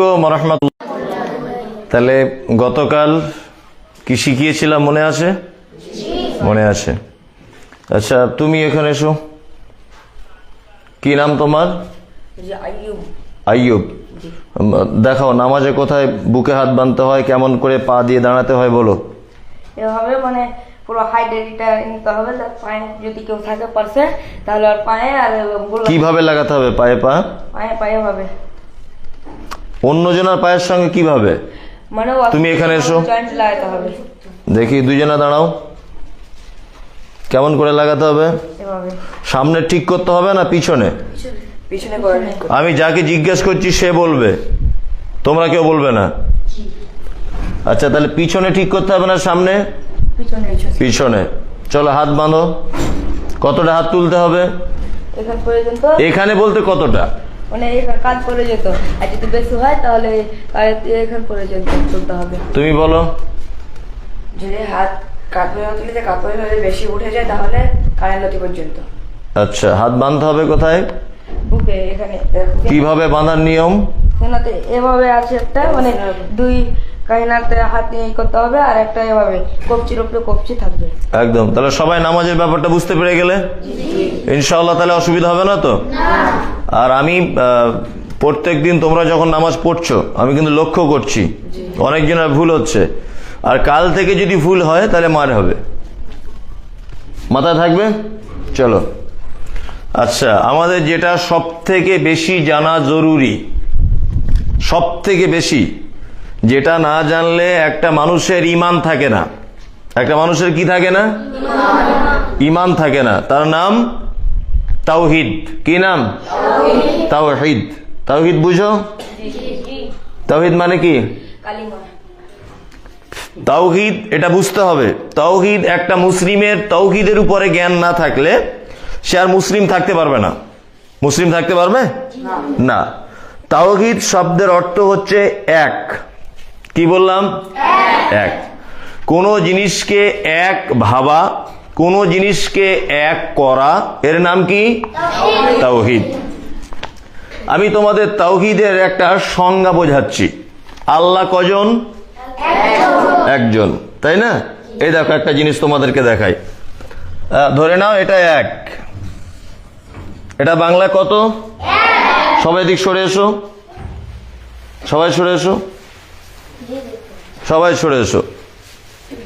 আলাইকুম রহমতুল্লাহ তাহলে গতকাল কি শিখিয়েছিলাম মনে আছে? মনে আছে। আচ্ছা তুমি এখানে এসো। কি নাম তোমার? আইয়ুব। আইয়ুব। দেখাও নামাজে কোথায় বুকে হাত বাঁধতে হয় কেমন করে পা দিয়ে দাঁড়াতে হয় বলো। এভাবে মানে পুরো হাইট এটা নিতে হবে পায়ে যদি কেউ থাকে পারছে তাহলে আর পায়ে আর কীভাবে লাগাতে হবে পায়ে পা? পায়ে পায়ে হবে। অন্যজনের পায়ের সঙ্গে কীভাবে? মানে তুমি এখানে এসো। দেখি দুজনে দাঁড়াও। কেমন করে লাগাতে হবে? সামনে ঠিক করতে হবে না পিছনে? আমি যাকে জিজ্ঞেস করছি সে বলবে। তোমরা কেউ বলবে না? আচ্ছা তাহলে পিছনে ঠিক করতে হবে না সামনে? পিছনে চলো হাত বাঁধো। কতটা হাত তুলতে হবে? এখানে বলতে কতটা? মানে কাজ করে যেত। আর যদি বেশি হয় তাহলে এখান পর্যন্ত চলতে হবে। তুমি বলো। যদি হাত পর্যন্ত তুলিতে পর্যন্ত যদি বেশি উঠে যায় তাহলে কানের পর্যন্ত। আচ্ছা হাত বাঁধতে হবে কোথায়? বুকে এখানে। কীভাবে বাঁধার নিয়ম? সেনাতে এভাবে আছে একটা মানে দুই কাহিনাতে হাত নিয়ে করতে হবে আর একটা এভাবে কবচির উপরে কবচি থাকবে। একদম। তাহলে সবাই নামাজের ব্যাপারটা বুঝতে পেরে গেলে? ইনশাআল্লাহ তাহলে অসুবিধা হবে না তো? আর আমি প্রত্যেক দিন তোমরা যখন নামাজ পড়ছো আমি কিন্তু লক্ষ্য করছি অনেকজনের ভুল হচ্ছে। আর কাল থেকে যদি ভুল হয় তাহলে মার হবে। মাথায় থাকবে? চলো। আচ্ছা আমাদের যেটা সব থেকে বেশি জানা জরুরি সব থেকে বেশি। যেটা না জানলে একটা মানুষের ইমান থাকে না। একটা মানুষের কি থাকে না? ইমান থাকে না। তার নাম তাওহিদ। কি নাম? তাওহিদ। তাওহিদ বুঝো? তাওহিদ মানে কি? তাওহিদ এটা বুঝতে হবে। তাওহিদ একটা মুসলিমের তৌহিদের উপরে জ্ঞান না থাকলে সে আর মুসলিম থাকতে পারবে না। মুসলিম থাকতে পারবে? না। তাওহিদ শব্দের অর্থ হচ্ছে এক। কি বললাম? এক। কোন জিনিসকে এক ভাবা, কোন জিনিসকে এক করা, এর নাম কি? তাওহিদ। আমি তোমাদের তাওহিদের একটা সংজ্ঞা বোঝাচ্ছি। আল্লাহ কজন? একজন। তাই না? এই দেখো, একটা জিনিস তোমাদেরকে দেখাই। ধরে নাও, এটা এক। এটা বাংলা কত? সবাই দিক সরে এসো। সবাই সরে এসো। সবাই সরে এসো।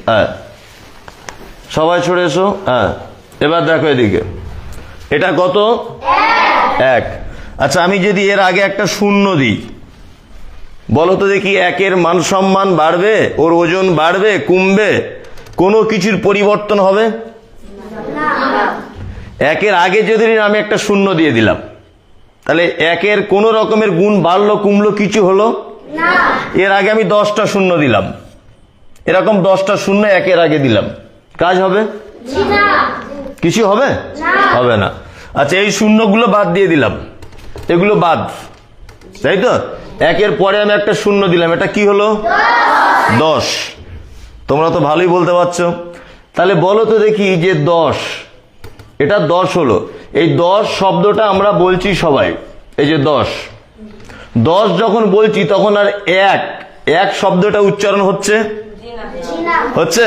হ্যাঁ। সবাই সরে এসো। হ্যাঁ। এবার দেখো এদিকে। এটা কত? এক। আচ্ছা আমি যদি এর আগে একটা শূন্য দিই বলো তো দেখি একের মান সম্মান বাড়বে ওর ওজন বাড়বে কমবে কোনো কিছুর পরিবর্তন হবে? একের আগে যদি আমি একটা শূন্য দিয়ে দিলাম তাহলে একের কোনো রকমের গুণ বাড়লো কমলো কিছু হলো? এর আগে আমি দশটা শূন্য দিলাম। এরকম দশটা শূন্য একের আগে দিলাম। কাজ হবে? কিছু হবে? হবে না। আচ্ছা এই শূন্যগুলো বাদ দিয়ে দিলাম। এগুলো বাদ। তাই তো? একের পরে আমি একটা শূন্য দিলাম। এটা কি হলো? দশ। তোমরা তো ভালোই বলতে পারছ। তাহলে বলো তো দেখি যে দশ। এটা দশ হলো। এই দশ শব্দটা আমরা বলছি সবাই। এই যে দশ। দশ যখন বলছি, তখন আর এক। এক শব্দটা উচ্চারণ হচ্ছে? হচ্ছে?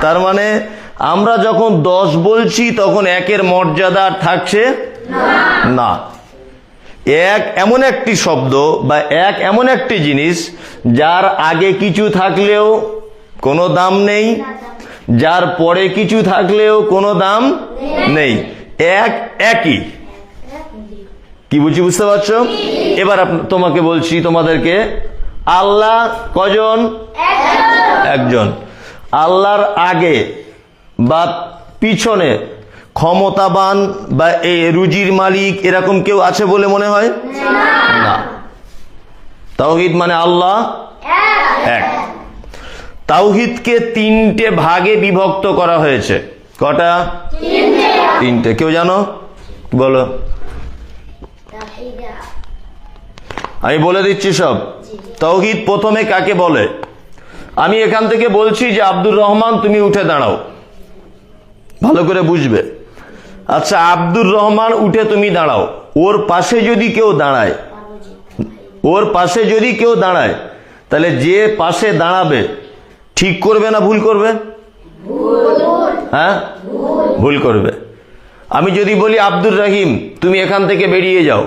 তার মানে আমরা যখন দশ বলছি, তখন একের মর্যাদা আর থাকছে না। এক এমন একটি শব্দ বা এক এমন একটি জিনিস যার আগে কিছু থাকলেও কোনো দাম নেই, যার পরে কিছু থাকলেও কোনো দাম নেই। এক, একই। কি বুঝি বুঝতে পারছ? এবার তোমাকে বলছি তোমাদেরকে, আল্লাহ কজন? একজন। আল্লাহর আগে বা পিছনে ক্ষমতাবান বা রুজির মালিক এরকম কেউ আছে বলে মনে হয়? না। তাওহিদ মানে আল্লাহ? এক। তাওহিদকে তিনটে ভাগে বিভক্ত করা হয়েছে। কটা? তিনটে। কেউ জানো? বলো। আমি বলে দিচ্ছি সব। তৌহিদ প্রথমে কাকে বলে? আমি এখান থেকে বলছি যে আব্দুর রহমান তুমি উঠে দাঁড়াও। ভালো করে বুঝবে। আচ্ছা আব্দুর রহমান উঠে তুমি দাঁড়াও। ওর পাশে যদি কেউ দাঁড়ায় ওর পাশে যদি কেউ দাঁড়ায় তাহলে যে পাশে দাঁড়াবে ঠিক করবে না ভুল করবে? হ্যাঁ? ভুল করবে। আমি যদি বলি, আব্দুর রহিম, তুমি এখান থেকে বেরিয়ে যাও।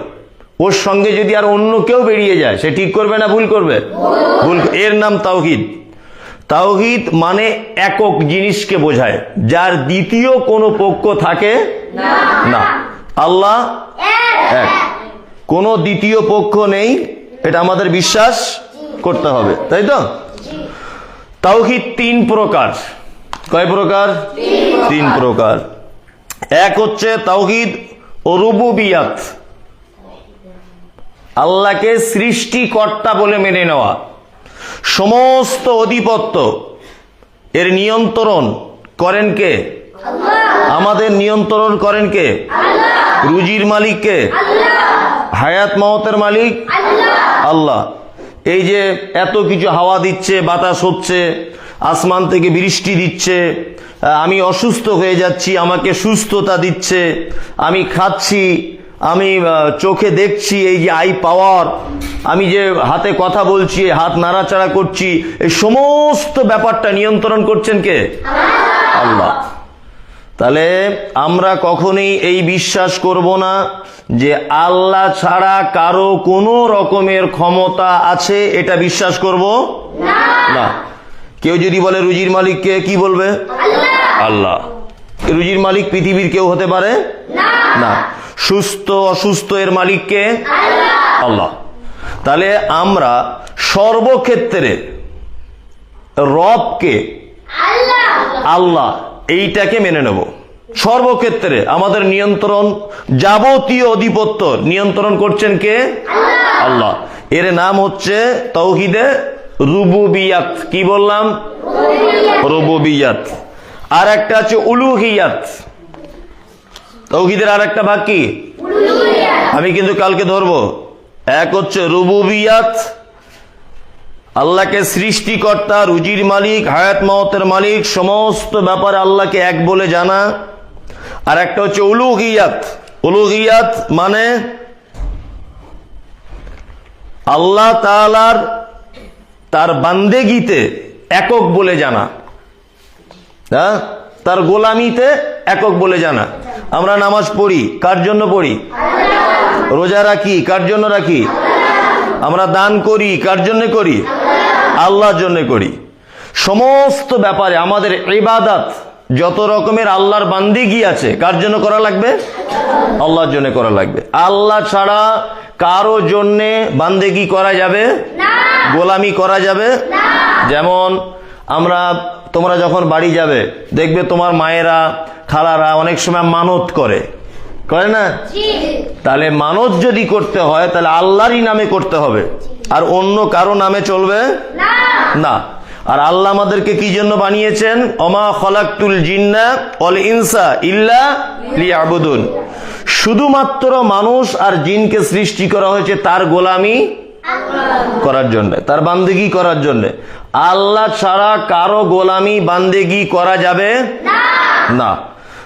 ওর সঙ্গে যদি আর অন্য কেউ বেরিয়ে যায়, সে ঠিক করবে না ভুল করবে? ভুল এর নাম তাওহিদ। তাওহিদ মানে একক জিনিসকে বোঝায়, যার দ্বিতীয় কোনো পক্ষ থাকে না। আল্লাহ এক। কোনো দ্বিতীয় পক্ষ নেই, এটা আমাদের বিশ্বাস করতে হবে, তাই তো? তাওহিদ তিন প্রকার। কয় প্রকার? তিন প্রকার। এক হচ্ছে তাওহিদ ও রুবুবিয়াত। আল্লাহকে সৃষ্টিকর্তা বলে মেনে নেওয়া। সমস্ত অধিপত্য এর নিয়ন্ত্রণ করেন কে? আমাদের নিয়ন্ত্রণ করেন কে? রুজির মালিক কে হায়াত মহতের মালিক। আল্লাহ। এই যে এত কিছু হাওয়া দিচ্ছে বাতাস হচ্ছে আসমান থেকে বৃষ্টি দিচ্ছে, আমি অসুস্থ হয়ে যাচ্ছি, আমাকে সুস্থতা দিচ্ছে, আমি খাচ্ছি, আমি চোখে দেখছি এই যে আই পাওয়ার আমি যে হাতে কথা বলছি হাত নাড়াচাড়া করছি, এই সমস্ত ব্যাপারটা নিয়ন্ত্রণ করছেন কে? আল্লাহ। তাহলে আমরা কখনোই এই বিশ্বাস করব না যে আল্লাহ ছাড়া কারও কোনো রকমের ক্ষমতা আছে, এটা বিশ্বাস করব না। কেউ যদি বলে রুজির মালিককে কি বলবে? আল্লাহ। রুজির মালিক পৃথিবীর কেউ হতে পারে? না। সুস্থ অসুস্থ এর মালিককে আল্লাহ। তাহলে আমরা সর্বক্ষেত্রে রবকে আল্লাহ। এইটাকে মেনে নেব। সর্বক্ষেত্রে আমাদের নিয়ন্ত্রণ যাবতীয় অধিপত্য নিয়ন্ত্রণ করছেন কে? আল্লাহ। এর নাম হচ্ছে তৌহিদে রুবুবিয়াত। কি বললাম? রুবুবিয়াত। আর একটা আছে উলুহিয়াত। তৌহিদের আর একটা ভাগ কি? আমি কিন্তু কালকে ধরবো। এক হচ্ছে রুবুবিয়াত। আল্লাহকে সৃষ্টিকর্তা রুজির মালিক হায়াত মহতের মালিক সমস্ত ব্যাপারে আল্লাহকে এক বলে জানা। আর একটা হচ্ছে উলুহিয়াত। উলুহিয়াত মানে আল্লাহ তাআলার তার বান্দেগিতে একক বলে জানা। হ্যাঁ? তার গোলামিতে একক বলে জানা। আমরা নামাজ পড়ি, কার জন্য পড়ি? রোজা রাখি, কার জন্য রাখি? আমরা দান করি, কার জন্য করি? আল্লাহর জন্য করি। সমস্ত ব্যাপারে আমাদের ইবাদাত যত রকমের আল্লাহর বান্দিগি আছে কার জন্য করা লাগবে? আল্লাহর জন্য করা লাগবে। আল্লাহ ছাড়া কারও জন্যে বান্দেগি করা যাবে? গোলামি করা যাবে? যেমন আমরা তোমরা যখন বাড়ি যাবে দেখবে তোমার মায়েরা খালারা অনেক সময় মানত করে। করে না? তাহলে মানত যদি করতে হয় তাহলে আল্লাহরই নামে করতে হবে। আর অন্য কারও নামে চলবে? না। আর আল্লাহ আমাদেরকে কি জন্য বানিয়েছেন? অমা খলাকতুল জিন্না অল ইনসা ইল্লা লিয়াবুদুন। শুধুমাত্র মানুষ আর জিনকে সৃষ্টি করা হয়েছে তার গোলামি করার জন্য, তার বান্দেগি করার জন্য। আল্লাহ ছাড়া কারও গোলামি বান্দেগি করা যাবে না।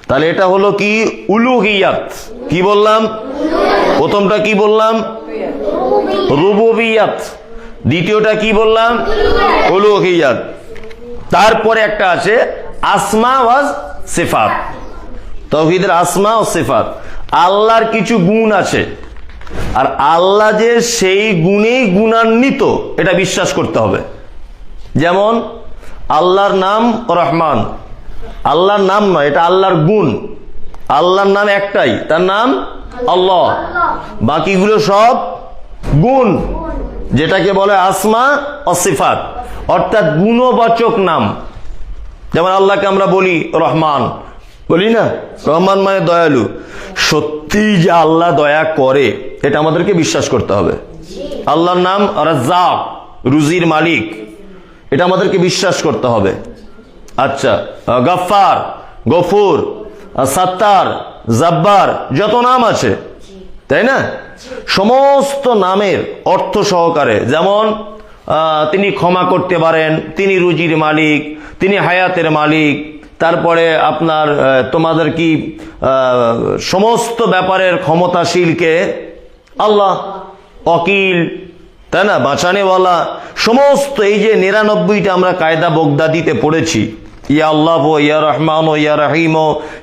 তাহলে এটা হলো কি? উলুহিয়াত। কি বললাম? প্রথমটা কি বললাম? রুবুবিয়াত। দ্বিতীয়টা কি বললাম? উলুহিয়াত তারপরে একটা আছে, আসমা ওয়াজ সিফাত। তৌহিদের আসমা ও সিফাত। আল্লাহর কিছু গুণ আছে। আর আল্লাহ যে সেই গুণেই গুণান্বিত, এটা বিশ্বাস করতে হবে। যেমন, আল্লাহর নাম রহমান। আল্লাহর নাম নয়, এটা আল্লাহর গুণ। আল্লাহর নাম একটাই, তার নাম আল্লাহ। বাকিগুলো সব গুণ। যেটাকে বলে আসমা অসিফাত অর্থাৎ গুণবাচক নাম। যেমন আল্লাহকে আমরা বলি রহমান। বলি না? রহমান মানে দয়ালু। সত্যি যে আল্লাহ দয়া করে এটা আমাদেরকে বিশ্বাস করতে হবে। আল্লাহর নাম রাজ্জাক রুজির মালিক। এটা আমাদেরকে বিশ্বাস করতে হবে। আচ্ছা আহ, গাফফার গফুর সাত্তার জাব্বার যত নাম আছে তাই না? সমস্ত নামের অর্থ সহকারে, যেমন তিনি ক্ষমা করতে পারেন, তিনি রুজির মালিক, তিনি হায়াতের মালিক, তারপরে আপনার তোমাদের কি সমস্ত ব্যাপারের ক্ষমতাশীলকে আল্লাহ অকিল, তাই না? বাঁচানেওয়ালা, সমস্ত এই যে নিরানব্বইটা আমরা কায়দা বগদাদিতে পড়েছি ইয়া আল্লাহ ইয়া রহমান ইয়া রহিম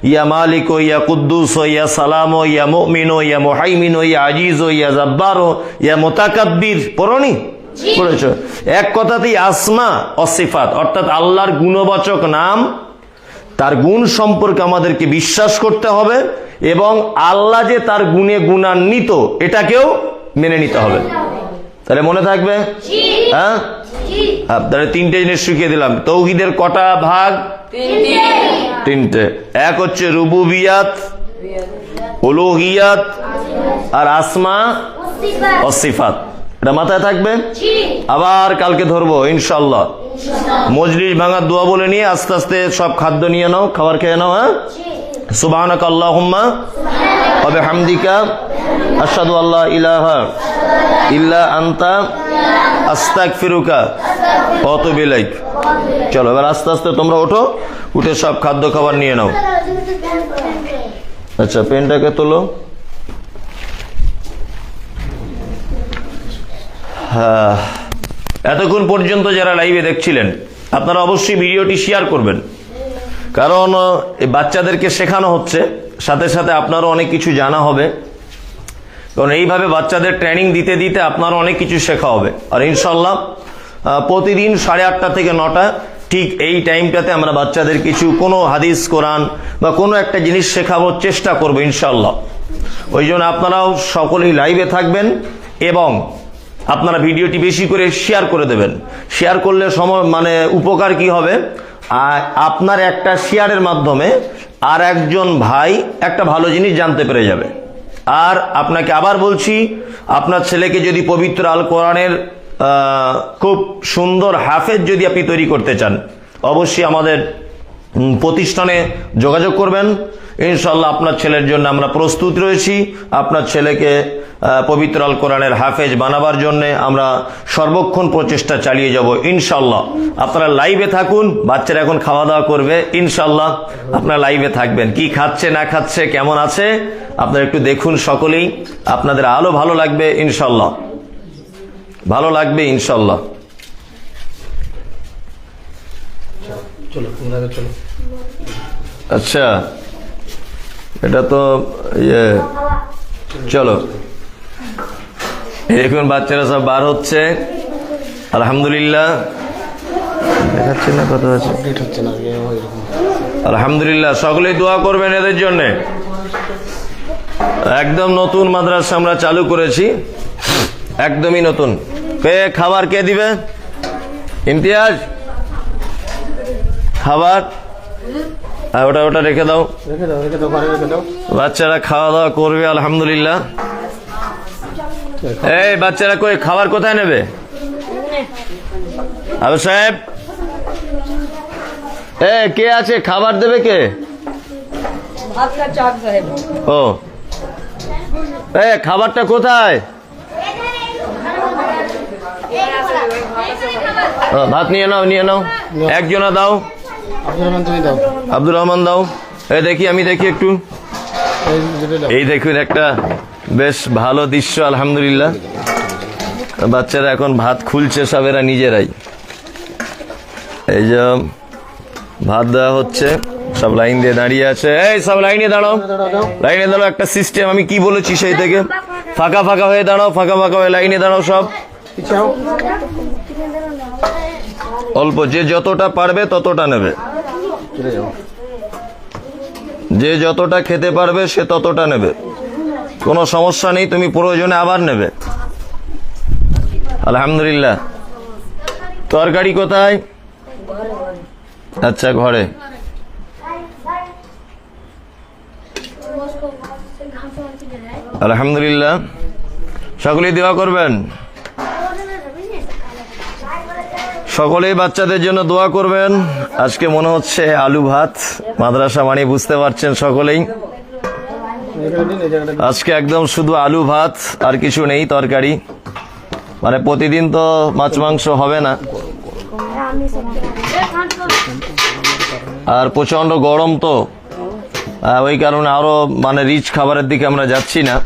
ইয়া মালিক ইয়া কুদ্দুস ইয়া সালাম ইয়া মুমিন ইয়া মুহাইমিন ইয়া আজিজ ইয়া জব্বার ইয়া মোতাকাব্বির। পড়নি? পড়েছ? এক কথাতেই আসমা অসিফাত অর্থাৎ আল্লাহর গুণবাচক নাম তার গুণ সম্পর্কে আমাদেরকে বিশ্বাস করতে হবে এবং আল্লাহ যে তার গুণে গুণান্বিত এটাকেও মেনে নিতে হবে। তাহলে মনে থাকবে? হ্যাঁ? হ্যাঁ, তাহলে তিনটে জিনিস শিখিয়ে দিলাম। তৌহিদের কটা ভাগ? তিনটে। এক হচ্ছে রুবুবিয়াত উলুহিয়াত আর আসমা অসিফাত এটা মাথায় থাকবে? আবার কালকে ধরবো ইনশাল্লাহ মজলিস ভাঙার দোয়া বলে নিয়ে আস্তে আস্তে সব খাদ্য নিয়ে নাও খাবার খেয়ে নাও হ্যাঁ? সুবহানাক আল্লাহুম্মা ওয়া বিহামদিকা আশহাদু আল্লা ইলাহা ইল্লা আনতা আস্তাগফিরুকা ওয়া আতুবু ইলাইক। চলো, এবার আস্তে আস্তে তোমরা ওঠো, উঠে সব খাদ্য খাবার নিয়ে নাও। আচ্ছা পেনটাকে তোলো। হ্যাঁ এতক্ষণ পর্যন্ত যারা লাইভে দেখছিলেন, আপনারা অবশ্যই ভিডিওটি শেয়ার করবেন। কারণ বাচ্চাদেরকে শেখানো হচ্ছে, সাথে সাথে আপনারও অনেক কিছু জানা হবে। কারণ এইভাবে বাচ্চাদের ট্রেনিং দিতে দিতে আপনারও অনেক কিছু শেখা হবে। আর ইনশাল্লাহ প্রতিদিন সাড়ে আটটা থেকে নটা, ঠিক এই টাইমটাতে আমরা বাচ্চাদের কিছু, কোনো হাদিস, কোরআন বা কোনো একটা জিনিস শেখানোর চেষ্টা করব ইনশাল্লাহ ওই জন্য আপনারাও সকলেই লাইভে থাকবেন এবং আপনারা ভিডিওটি বেশি করে শেয়ার করে দেবেন। শেয়ার করলে সম মানে উপকার কি হবে? আর আপনার একটা শেয়ারের মাধ্যমে আর একজন ভাই একটা ভালো জিনিস জানতে পেরে যাবে। আর আপনাকে আবার বলছি, আপনার ছেলেকে যদি পবিত্র আল কোরআনের খুব সুন্দর হাফেজ যদি আপনি তৈরি করতে চান, অবশ্যই আমাদের প্রতিষ্ঠানে যোগাযোগ করবেন। ইনশাল্লাহ আপনার ছেলের জন্য আমরা প্রস্তুত রয়েছি। আপনার ছেলেকে পবিত্র আল কোরআনের হাফেজ বানাবার জন্য আমরা সর্বক্ষণ প্রচেষ্টা চালিয়ে যাব ইনশাল্লাহ আপনারা লাইভে থাকুন, বাচ্চারা এখন খাওয়া দাওয়া করবে ইনশাল্লাহ আপনারা লাইভে থাকবেন। কি খাচ্ছে, না খাচ্ছে, কেমন আছে, আপনারা একটু দেখুন সকলেই। আপনাদের আলো ভালো লাগবে ইনশাল্লাহ ভালো লাগবে ইনশাল্লাহ চলো তোমরা চলো। আচ্ছা এটা তো ইয়ে চলো। এখন বাচ্চারা সব বার হচ্ছে। আলহামদুলিল্লাহ। দেখাচ্ছে না কত আছে? হচ্ছে না এরকম। আলহামদুলিল্লাহ সকলেই দোয়া করবেন এদের জন্য। একদম নতুন মাদ্রাসা আমরা চালু করেছি। একদমই নতুন। কে খাবার কে দিবে? ইমতিয়াজ? খাবার। ওটা ওটা রেখে দাও। রেখে দাও রেখে দাও ঘরে রেখে দাও। বাচ্চারা খাওয়া দাওয়া করবে আলহামদুলিল্লাহ। এই বাচ্চারা কই খাবার কোথায় নেবে? আবু সাহেব। এ কে আছে? খাবার দেবে কে? ও। এ খাবারটা কোথায়? ও, ভাত নিয়ে নাও। নিয়ে নাও। একজনা দাও। আব্দুর রহমান দাও। এ দেখি আমি দেখি একটু। এই দেখুন একটা বেশ ভালো দৃশ্য আলহামদুলিল্লাহ। বাচ্চারা এখন ভাত খুলছে সবেরা নিজেরাই। এই যে ভাত দেওয়া হচ্ছে সব লাইন দিয়ে দাঁড়িয়ে আছে। এই সব লাইনে দাঁড়াও। লাইনে দাঁড়াও একটা সিস্টেম আমি কি বলেছি সেই থেকে? ফাঁকা ফাঁকা হয়ে দাঁড়াও ফাঁকা ফাঁকা হয়ে লাইনে দাঁড়াও সব। অল্প যে যতটা পারবে ততটা নেবে। যে যতটা খেতে পারবে, সে ততটা নেবে। কোনো সমস্যা নেই, তুমি প্রয়োজনে আবার নেবে। আলহামদুলিল্লাহ। তরকারি কোথায়? আচ্ছা ঘরে। আলহামদুলিল্লাহ। সকলেই দেওয়া করবেন? সকলেই বাচ্চাদের জন্য দোয়া করবেন। আজকে মনে হচ্ছে আলু ভাত, মাদ্রাসা মানে বুঝতে পারছেন সকলেই। আজকে একদম শুধু আলু ভাত আর কিছু নেই, তরকারি। মানে প্রতিদিন তো মাছ মাংস হবে না। আর প্রচণ্ড গরম তো। ওই কারণে আরও মানে রিচ খাবারের দিকে আমরা যাচ্ছি না।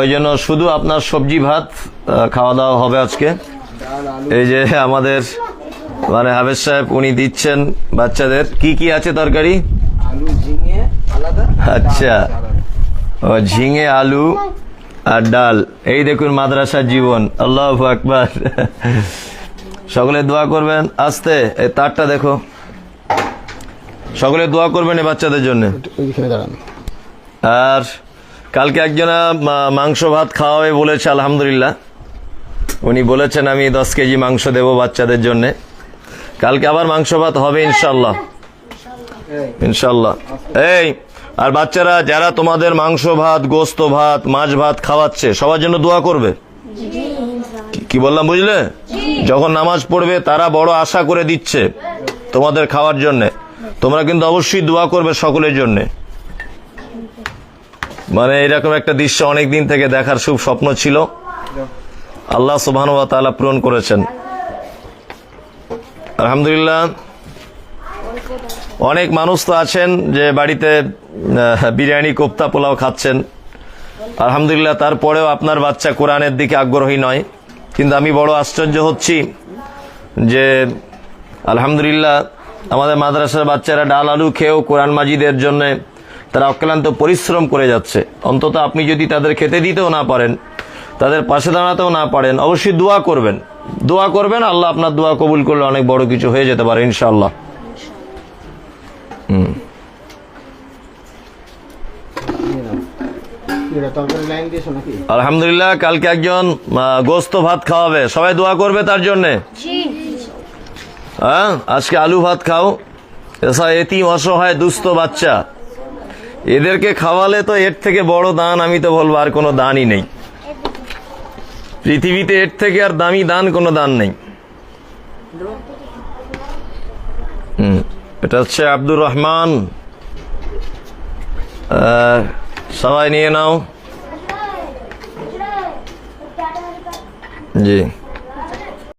ওই জন্য শুধু আপনার সবজি ভাত খাওয়া দাওয়া হবে আজকে। এই যে আমাদের মানে হাফেজ সাহেব উনি দিচ্ছেন বাচ্চাদের। কি কি আছে তরকারি? আচ্ছা। ও ঝিঙে আলু আর ডাল। এই দেখুন মাদ্রাসার জীবন। আল্লাহ আকবার। সকলে দোয়া করবেন। আস্তে এই তারটা দেখো। সকলে দোয়া করবেন এই বাচ্চাদের জন্য। আর কালকে একজনা মাংস ভাত খাওয়াবে বলেছে আলহামদুলিল্লাহ। উনি বলেছেন, আমি দশ কেজি মাংস দেব বাচ্চাদের জন্য। কালকে আবার মাংস ভাত হবে, ইনশাল্লাহ। ইনশাল্লাহ। এই, আর বাচ্চারা, যারা তোমাদের মাংস ভাত, গোস্ত ভাত, মাছ ভাত খাওয়াচ্ছে, সবার জন্য দোয়া করবে? কি- বললাম, বুঝলে? যখন নামাজ পড়বে, তারা বড় আশা করে দিচ্ছে তোমাদের খাওয়ার জন্য। তোমরা কিন্তু অবশ্যই দোয়া করবে সকলের জন্যে। মানে এরকম একটা দৃশ্য অনেক দিন থেকে দেখার খুব স্বপ্ন ছিল। আল্লাহ তাআলা পূরণ করেছেন। আলহামদুলিল্লাহ, অনেক মানুষ তো আছেন যে বাড়িতে বিরিয়ানি, কোপ্তা পোলাও খাচ্ছেন। আলহামদুলিল্লাহ, তারপরেও আপনার বাচ্চা কোরআনের দিকে আগ্রহী নয়। কিন্তু আমি বড় আশ্চর্য হচ্ছি যে আলহামদুলিল্লাহ, আমাদের মাদ্রাসার বাচ্চারা ডাল আলু খেয়েও কোরআন মাজিদের জন্য তারা অক্লান্ত পরিশ্রম করে যাচ্ছে। অন্তত আপনি যদি তাদের খেতে দিতেও না পারেন তাদের পাশে দাঁড়াতেও না পারেন অবশ্যই দোয়া করবেন। দোয়া করবেন আল্লাহ আপনার দোয়া কবুল করলে অনেক বড় কিছু হয়ে যেতে পারে নাকি আলহামদুলিল্লাহ কালকে একজন গোস্ত ভাত খাওয়াবে। সবাই দোয়া করবে তার জন্যে? হ্যাঁ আজকে আলু ভাত খাও। এসা এতিম অসহায় দুস্থ বাচ্চা। এদেরকে খাওয়ালে তো এর থেকে বড় দান আমি তো বলব আর কোনো দানই নেই। পৃথিবীতে এর থেকে আর দামি দান কোনো দান নেই। এটা হচ্ছে আব্দুর রহমান। সবাই নিয়ে নাও। জি।